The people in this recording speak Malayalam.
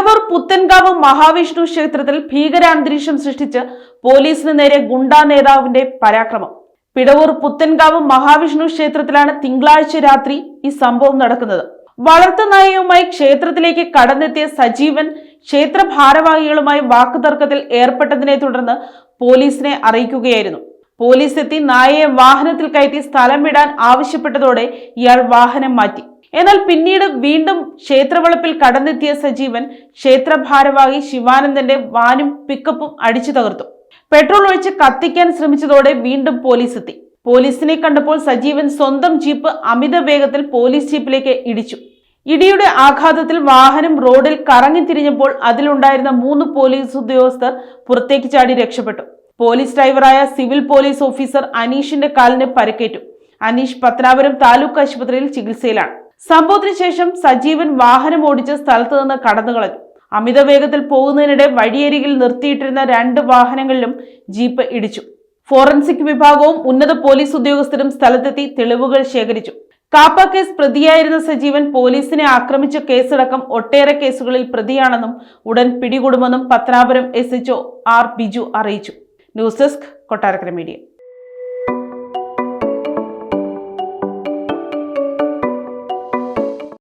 പിടവൂർ പുത്തൻകാവ് മഹാവിഷ്ണു ക്ഷേത്രത്തിൽ ഭീകരാന്തരീക്ഷം സൃഷ്ടിച്ച് പോലീസിന് നേരെ ഗുണ്ടാ നേതാവിന്റെ പരാക്രമം. പിടവൂർ പുത്തൻകാവ് മഹാവിഷ്ണു ക്ഷേത്രത്തിലാണ് തിങ്കളാഴ്ച രാത്രി ഈ സംഭവം നടക്കുന്നത്. വളർത്തുനായയുമായി ക്ഷേത്രത്തിലേക്ക് കടന്നെത്തിയ സജീവൻ ക്ഷേത്ര ഭാരവാഹികളുമായി വാക്കുതർക്കത്തിൽ ഏർപ്പെട്ടതിനെ തുടർന്ന് പോലീസിനെ അറിയിക്കുകയായിരുന്നു. പോലീസ് എത്തി നായയെ വാഹനത്തിൽ കയറ്റി സ്ഥലം വിടാൻ ആവശ്യപ്പെട്ടതോടെ ഇയാൾ വാഹനം മാറ്റി. എന്നാൽ പിന്നീട് വീണ്ടും ക്ഷേത്രവളപ്പിൽ കടന്നെത്തിയ സജീവൻ ക്ഷേത്ര ഭാരവാഹി ശിവാനന്ദന്റെ വാനും പിക്കപ്പും അടിച്ചു തകർത്തു. പെട്രോൾ ഒഴിച്ച് കത്തിക്കാൻ ശ്രമിച്ചതോടെ വീണ്ടും പോലീസ് എത്തി. പോലീസിനെ കണ്ടപ്പോൾ സജീവൻ സ്വന്തം ജീപ്പ് അമിത വേഗത്തിൽ പോലീസ് ജീപ്പിലേക്ക് ഇടിച്ചു. ഇടിയുടെ ആഘാതത്തിൽ വാഹനം റോഡിൽ കറങ്ങി തിരിഞ്ഞപ്പോൾ അതിലുണ്ടായിരുന്ന മൂന്ന് പോലീസ് ഉദ്യോഗസ്ഥർ പുറത്തേക്ക് ചാടി രക്ഷപ്പെട്ടു. പോലീസ് ഡ്രൈവറായ സിവിൽ പോലീസ് ഓഫീസർ അനീഷിന്റെ കാലിന് പരിക്കേറ്റു. അനീഷ് പത്തനാപുരം താലൂക്ക് ആശുപത്രിയിൽ ചികിത്സയിലാണ്. സംഭവത്തിന് ശേഷം സജീവൻ വാഹനം ഓടിച്ച് സ്ഥലത്ത് നിന്ന് കടന്നു കളഞ്ഞു. അമിത വേഗത്തിൽ പോകുന്നതിനിടെ വഴിയരികിൽ നിർത്തിയിട്ടിരുന്ന രണ്ട് വാഹനങ്ങളിലും ജീപ്പ് ഇടിച്ചു. ഫോറൻസിക് വിഭാഗവും ഉന്നത പോലീസ് ഉദ്യോഗസ്ഥരും സ്ഥലത്തെത്തി തെളിവുകൾ ശേഖരിച്ചു. കാപ്പ കേസ് പ്രതിയായിരുന്ന സജീവൻ പോലീസിനെ ആക്രമിച്ച കേസടക്കം ഒട്ടേറെ കേസുകളിൽ പ്രതിയാണെന്നും ഉടൻ പിടികൂടുമെന്നും Pathanapuram S HO R Biju അറിയിച്ചു. News desk Kottarakkara media.